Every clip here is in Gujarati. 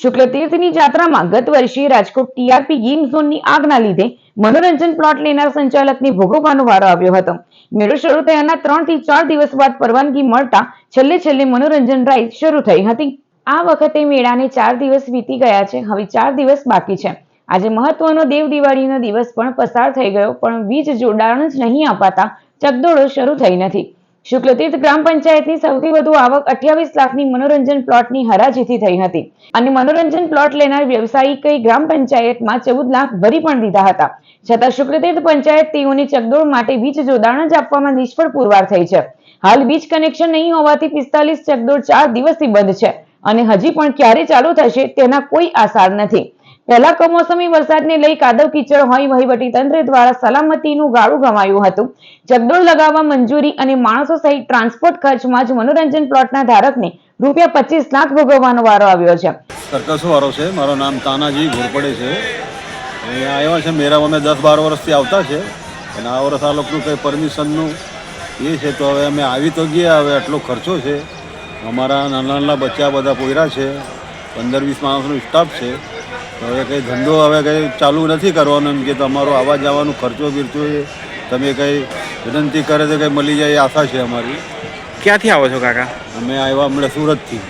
શુક્લ તીર્થની જાત્રામાં ગત વર્ષે રાજકોટ ટીઆરપી ગેમ ઝોનની આગના લીધે મનોરંજન પ્લોટ લેનાર સંચાલકને ભોગવવાનો વારો આવ્યો હતો. મેળો શરૂ થયાના ત્રણથી ચાર દિવસ બાદ પરવાનગી મળતા છેલ્લે છેલ્લે મનોરંજન રાઈડ શરૂ થઈ હતી. આ વખતે મેળાને ચાર દિવસ વીતી ગયા છે, હવે ચાર દિવસ બાકી છે. આજે મહત્વનો દેવ દિવાળીનો દિવસ પણ પસાર થઈ ગયો, પણ વીજ જોડાણ જ નહીં અપાતા ચકદોડો શરૂ થઈ નથી. શુક્લતીર્થ ગ્રામ પંચાયતની સૌથી વધુ આવક અઠ્યાવીસ લાખની મનોરંજન પ્લોટની હરાજીથી થઈ હતી. અને મનોરંજન પ્લોટ લેનાર વ્યવસાયિકે ગ્રામ પંચાયતમાં ચૌદ લાખ ભરી પણ દીધા હતા. છતાં શુક્લતીર્થ પંચાયત તેઓને ચકડોળ માટે વીજ જોડાણ જ આપવામાં નિષ્ફળ પુરવાર થઈ છે. હાલ વીજ કનેક્શન નહીં હોવાથી પિસ્તાલીસ ચકડોળ ચાર દિવસથી બંધ છે. અને હજી પણ ક્યારે ચાલુ થશે તેના કોઈ આસાર નથી. પહેલા કમોસમી વરસાદને લઈ કાદવ કીચડ હોય વહીવટી તંત્ર દ્વારા સલામતીનું ગાળું ગમાયું હતું. ચકડોળ લગાવવા મંજૂરી અને માણસો સહિત ટ્રાન્સપોર્ટ ખર્ચમાં જ મનોરંજન પ્લોટના ધારકને રૂપિયા પચીસ લાખ ભોગવવાનો વારો આવ્યો છે. સરકસવાળો છે. મારું નામ તાનાજી ઘોરપડે છે. આવ્યા છે મેરામાં અમે દસ બાર વર્ષથી આવતા છે. અને આ વર્ષ આ લોકોનું કંઈ પરમિશનનું એ છે તો હવે અમે આવી તો ગયા. હવે આટલો ખર્ચો છે. અમારા નાના નાના બચ્ચા બધા પોયરા છે. પંદર વીસ માણસનો સ્ટાફ છે. હવે કંઈ ધંધો હવે કંઈ ચાલુ નથી કરવાનો એમ કે તમારો આવવા જવાનો ખર્ચો બિરચો એ તમે કંઈ વિનંતી કરે તો કંઈ મળી જાય એ આશા છે અમારી. ક્યાંથી આવો છો કાકા? અમે આવ્યા હમણાં સુરતથી.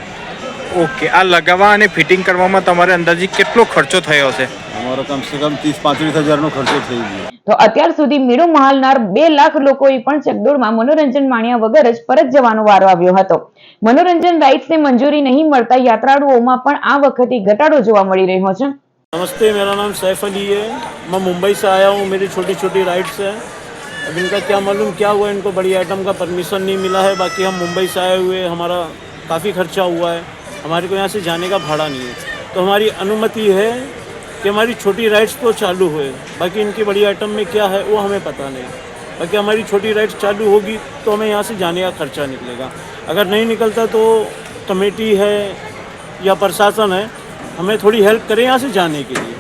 ઓકે આ લગાવવા અને ફિટિંગ કરવામાં તમારે અંદાજે કેટલો ખર્ચો થયો છે અમારો કમસે કમ ત્રીસ પાંત્રીસ હજારનો ખર્ચો થઈ ગયો તો અત્યાર સુધી મેળો મહાલનાર બે લાખ લોકોએ પણ ચકડોળમાં મનોરંજન માણ્યા વગર જ પરત જવાનો વારો આવ્યો હતો મનોરંજન રાઇટ્સને મંજૂરી નહીં મળતા યાત્રાળુઓમાં પણ આ વખતે ઘટાડો જોવા મળી રહ્યો છે नमस्ते मेरा नाम सैफ अली है मैं मुंबई से आया हूँ मेरी छोटी छोटी राइड्स है अब इनका क्या मालूम क्या हुआ इनको बड़ी आइटम का परमिशन नहीं मिला है बाकी हम मुंबई से आए हुए हमारा काफ़ी खर्चा हुआ है हमारे को यहाँ से जाने का भाड़ा नहीं है। तो हमारी अनुमति है कि हमारी छोटी राइड्स तो चालू हुए। बाकी इनकी बड़ी आइटम में क्या है, वो हमें पता नहीं। बाकी हमारी छोटी राइड्स चालू होगी तो हमें यहाँ से जाने का खर्चा निकलेगा। अगर नहीं निकलता तो कमेटी है या प्रशासन है, हमें थोड़ी हेल्प करें यहाँ से जाने के लिए।